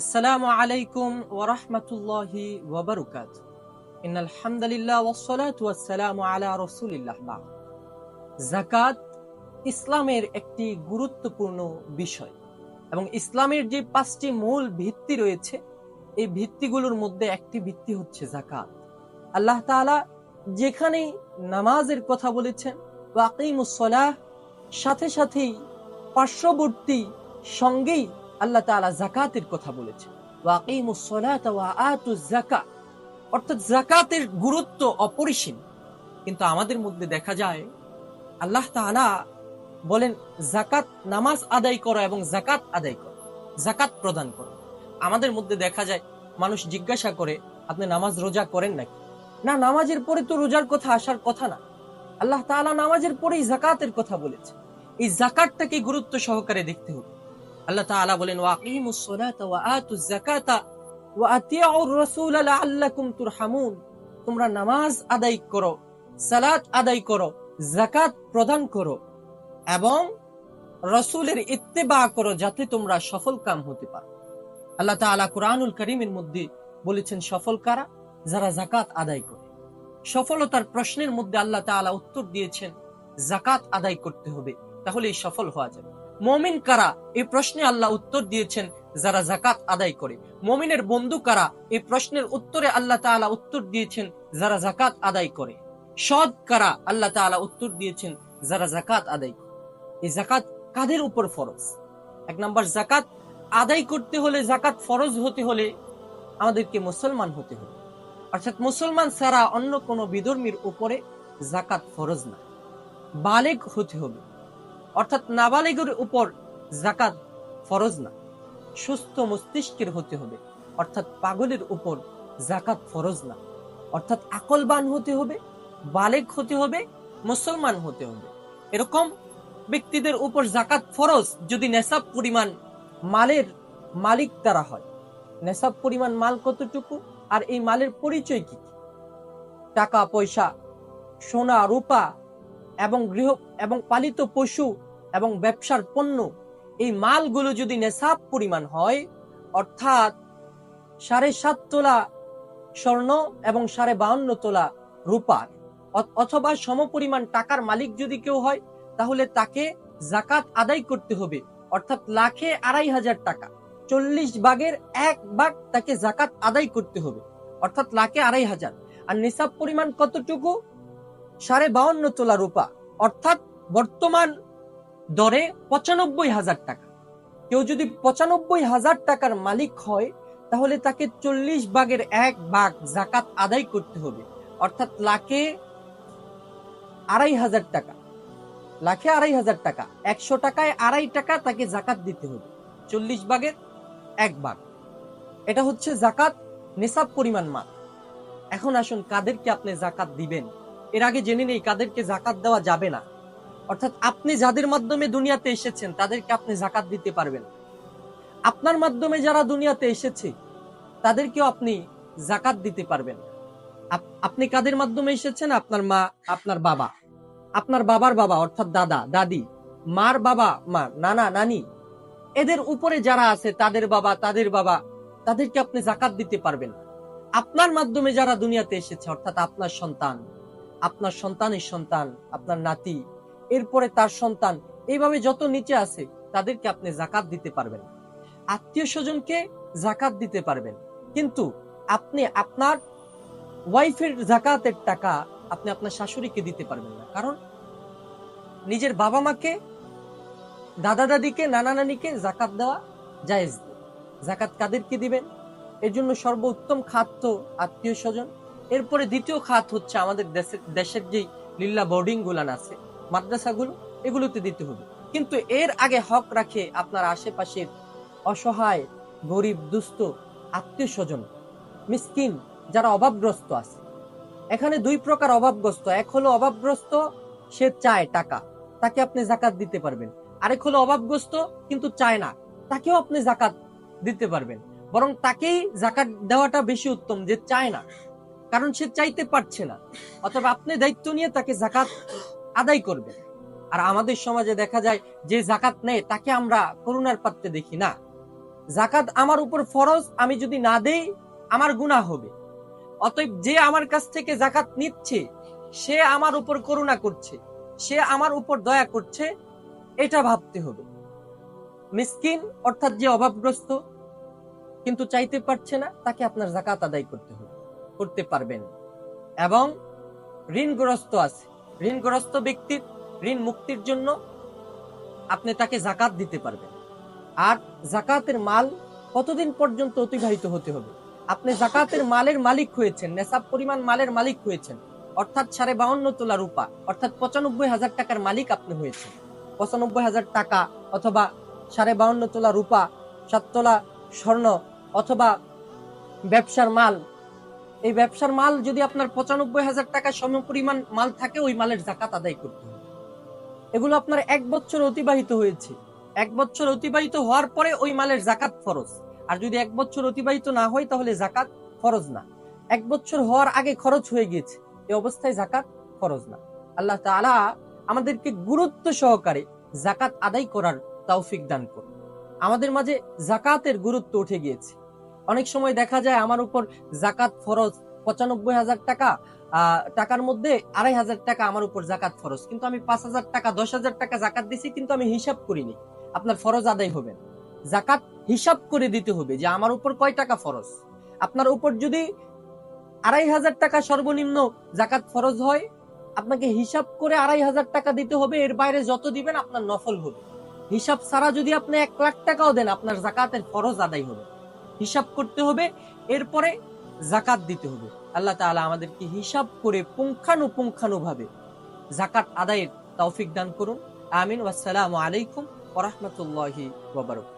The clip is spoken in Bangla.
আসসালামু আলাইকুম ওরহমতুল্লাহি ওবরকাত ইন আলহামদুলিল্লাহ ওসলাত ওয়াসসালামু আলা রসুলিল্লাহ। জাকাত ইসলামের একটি গুরুত্বপূর্ণ বিষয় এবং ইসলামের যে পাঁচটি মূল ভিত্তি রয়েছে, এই ভিত্তিগুলোর মধ্যে একটি ভিত্তি হচ্ছে জাকাত আল্লাহ তাআলা যেখানে নামাজের কথা বলেছেন ওয়াকিমুসলাহ সাথে সাথেই পার্শ্ববর্তী সঙ্গেই আল্লাহ তাআলা জাকাতের কথা অর্থাৎ জাকাতের গুরুত্ব অপরিসীম। কিন্তু আমাদের মধ্যে দেখা যায়, আল্লাহ বলেন জাকাত নামাজ আদায় করো এবং জাকাত আদায় করো জাকাত প্রদান করো। আমাদের মধ্যে দেখা যায়, মানুষ জিজ্ঞাসা করে, আপনি নামাজ রোজা করেন নাকি? না, নামাজের পরে তো রোজার কথা আসার কথা না। আল্লাহ তাআলা নামাজের পরেই জাকাতের কথা বলেছে এই জাকাতটাকে গুরুত্ব সহকারে দেখতে হবে। আল্লাহ তাআলা বলেন ওয়াকিমুস সালাতা ওয়া আতুজ যাকাতা ওয়া আতিউর রাসূল লাআল্লাকুম তুরহামুন। তোমরা নামাজ আদায় করো, সালাত আদায় করো জাকাত প্রদান করো এবং রসুলের ইত্তেবা করো যাতে তোমরা সফল কাম হতে পারো। আল্লাহ তাআলা কুরআনুল করিমের মধ্যে বলেছেন, সফল কারা? যারা জাকাত আদায় করে। সফলতার প্রশ্নের মধ্যে আল্লাহ তাআলা উত্তর দিয়েছেন জাকাত আদায় করতে হবে, তাহলেই সফল হওয়া যাবে। মমিন কারা? এই প্রশ্নে আল্লাহ উত্তর দিয়েছেন, যারা জাকাত আদায় করে। মমিনের বন্ধু কারা? এই প্রশ্নের উত্তরে আল্লাহ তাআলা উত্তর দিয়েছেন, যারা জাকাত আদায় করে। সৎ কারা? আল্লাহ তাআলা উত্তর দিয়েছেন, যারা জাকাত আদায় করে। এই জাকাত কাদের উপর ফরজ? এক নম্বর জাকাত আদায় করতে হলে জাকাত ফরজ হতে হলে আমাদেরকে মুসলমান হতে হবে। অর্থাৎ মুসলমান ছাড়া অন্য কোনো বিধর্মীর উপরে জাকাত ফরজ না। বালেক হতে হবে। অর্থাৎ নাবালেগের উপর জাকাত ফরজ না। সুস্থ মস্তিষ্কের হতে হবে, অর্থাৎ পাগলের উপর জাকাত ফরজ না। অর্থাৎ আকলবান হতে হবে, বালেক হতে হবে, মুসলমান হতে হবে। এরকম ব্যক্তিদের উপর জাকাত ফরজ যদি নেশাব পরিমাণ মালের মালিক তারা হয়। নেশাব পরিমাণ মাল কতটুকু? আর এই মালের পরিচয় কি? টাকা, পয়সা, সোনা, রূপা এবং গৃহ এবং পালিত পশু এবং ব্যবসার পণ্য, এই মালগুলো যদি নেশাব পরিমাণ হয়, অর্থাৎ সাড়ে সাত তোলা স্বর্ণ এবং সাড়ে বাউন্ন তোলা রূপার অথবা সমপরিমাণ টাকার মালিক যদি কেউ হয়, তাহলে তাকে জাকাত আদায় করতে হবে, অর্থাৎ লাখে আড়াই হাজার টাকা। চল্লিশ ভাগের এক ভাগ তাকে জাকাত আদায় করতে হবে, অর্থাৎ লাখে আড়াই হাজার। আর নিসাব পরিমাণ কতটুকু? সাড়ে বাউন্ন তোলা রূপা, অর্থাৎ বর্তমান দরে পঁচানব্বই হাজার টাকা। কেউ যদি পঁচানব্বই হাজার টাকার মালিক হয়, তাহলে তাকে চল্লিশ ভাগের এক ভাগ জাকাত আদায় করতে হবে। অর্থাৎ লাখে আড়াই হাজার টাকা। লাখে আড়াই হাজার টাকা। একশো টাকায় আড়াই টাকা তাকে জাকাত দিতে হবে। চল্লিশ ভাগের এক ভাগ। এটা হচ্ছে জাকাত নেশাব পরিমাণ মাল। এখন আসুন কাদেরকে আপনি জাকাত দিবেন? এর আগে জেনে নেই কাদেরকে জাকাত দেওয়া যাবে না। অর্থাৎ আপনি যাদের মাধ্যমে দুনিয়াতে এসেছেন, তাদেরকে আপনি জাকাত দিতে পারবেন। আপনার মাধ্যমে যারা দুনিয়াতে এসেছে, তাদেরকেও আপনি জাকাত দিতে পারবেন। আপনি কাদের মাধ্যমে এসেছেন? আপনার মা, আপনার বাবা। আপনার বাবার বাবা, অর্থাৎ দাদা, দাদি, মার বাবা, মা, নানা, নানি। এদের উপরে যারা আছে, তাদের বাবা তাদের বাবা, তাদেরকে আপনি জাকাত দিতে পারবেন। আপনার মাধ্যমে যারা দুনিয়াতে এসেছে, অর্থাৎ আপনার সন্তান, আপনার সন্তানের সন্তান, আপনার নাতি এরপরে তার সন্তান। এইভাবে যত নিচে আছে, তাদেরকে আপনি জাকাত দিতে পারবেন। আত্মীয় স্বজনকে জাকাত দিতে পারবেন। কিন্তু আপনি আপনার ওয়াইফের জাকাতের টাকা আপনি আপনার শাশুড়িকে দিতে পারবেন না। কারণ নিজের বাবা মাকে, দাদা দাদিকে, নানা নানিকে জাকাত দেওয়া জায়েজ জাকাত কাদেরকে দিবেন? এর জন্য সর্বোত্তম খাত তো আত্মীয় স্বজন। এরপরে দ্বিতীয় খাত হচ্ছে আমাদের দেশের দেশের যেই লিল্লা বোর্ডিং গুলান আছে মাদ্রাসাগুলো, এগুলোতে দিতে হবে। কিন্তু এর আগে হক রাখে আপনার আশেপাশের অসহায়, গরিব, দুস্থ আত্মীয় স্বজন মিসকিন, যারা অভাবগ্রস্ত আছে। এখানে দুই প্রকার অভাবগ্রস্ত। এক হলো অভাবগ্রস্ত, সে চায় টাকা, তাকে আপনি জাকাত দিতে পারবেন। আরেক হলো অভাবগ্রস্ত, কিন্তু চায় না, তাকেও আপনি জাকাত দিতে পারবেন। বরং তাকেই জাকাত দেওয়াটা বেশি উত্তম যে চায় না, কারণ সে চাইতে পারছে না। অথবা আপনি দায়িত্ব নিয়ে তাকে জাকাত আদায় করবেন আর আমাদের সমাজে দেখা যায় যে জাকাত নেয়, তাকে আমরা করুণার পাত্রে দেখি না। জাকাত আমার উপর ফরজ, আমি যদি না দেই, আমার গুনাহ হবে। অতএব যে আমার কাছ থেকে জাকাত নিচ্ছে, সে আমার উপর করুণা করছে, সে আমার উপর দয়া করছে, এটা ভাবতে হবে। মিসকিন অর্থাৎ যে অভাবগ্রস্ত, কিন্তু চাইতে পারছে না, তাকে আপনার জাকাত আদায় করতে হবে, করতে পারবেন। এবং ঋণগ্রস্ত আছে। ঋণগ্রস্ত ব্যক্তির ঋণ মুক্তির জন্য আপনি তাকে জাকাত দিতে পারবেন। আর জাকাতের মাল কতদিন পর্যন্ত অতিবাহিত হতে হবে? আপনি জাকাতের মালের মালিক হয়েছেন, নেশাব পরিমাণ মালের মালিক হয়েছেন, অর্থাৎ সাড়ে বাউন্ন তোলা রূপা, অর্থাৎ পঁচানব্বই হাজার টাকার মালিক আপনি হয়েছেন। পঁচানব্বই হাজার টাকা অথবা সাড়ে বাউন্ন তোলা রূপা, সাত তোলা স্বর্ণ অথবা ব্যবসার মাল এই ব্যবসার মাল যদি আপনার পঁচানব্বই হাজার টাকা সম পরিমাণ মাল থাকে, ওই মালের জাকাত আদায় করতে হবে। এগুলো আপনার এক বছর অতিবাহিত হয়েছে। এক বছর অতিবাহিত হওয়ার পরে ওই মালের জাকাত ফরজ। আর যদি এক বছর অতিবাহিত না হয়, তাহলে জাকাত ফরজ না। এক বছর হওয়ার আগে খরচ হয়ে গিয়েছে। এই অবস্থায় জাকাত ফরজ না। আল্লাহ তাআলা আমাদেরকে গুরুত্ব সহকারে জাকাত আদায় করার তৌফিক দান করুন। আমাদের মাঝে জাকাতের গুরুত্ব উঠে গিয়েছে। অনেক সময় দেখা যায় আমার উপর জাকাত ফরজ, পঁচানব্বই হাজার টাকা টাকার মধ্যে আড়াই হাজার টাকা আমার উপর জাকাত ফরজ। কিন্তু আমি পাঁচ হাজার টাকা, দশ হাজার টাকা জাকাত দিছি, কিন্তু আমি হিসাব করিনি। আপনার ফরজ আদায় হবে। জাকাত হিসাব করে দিতে হবে যে আমার উপর কয় টাকা ফরজ। আপনার উপর যদি আড়াই হাজার টাকা সর্বনিম্ন জাকাত ফরজ হয়, আপনাকে হিসাব করে আড়াই হাজার টাকা দিতে হবে, এর বাইরে যত দিবেন আপনার নফল হবে। হিসাব ছাড়া যদি আপনি এক লাখ টাকাও দেন, আপনার জাকাতের ফরজ আদায় হবে। হিসাব করতে হবে, এরপরে জাকাত দিতে হবে। আল্লাহ তালা আমাদেরকে হিসাব করে পুঙ্খানুপুঙ্খানুভাবে জাকাত আদায়ের তৌফিক দান করুন। আমিন। ওয়াসালাম আলাইকুম ওয়া রাহমাতুল্লাহি ওয়া বারাকাতুহু।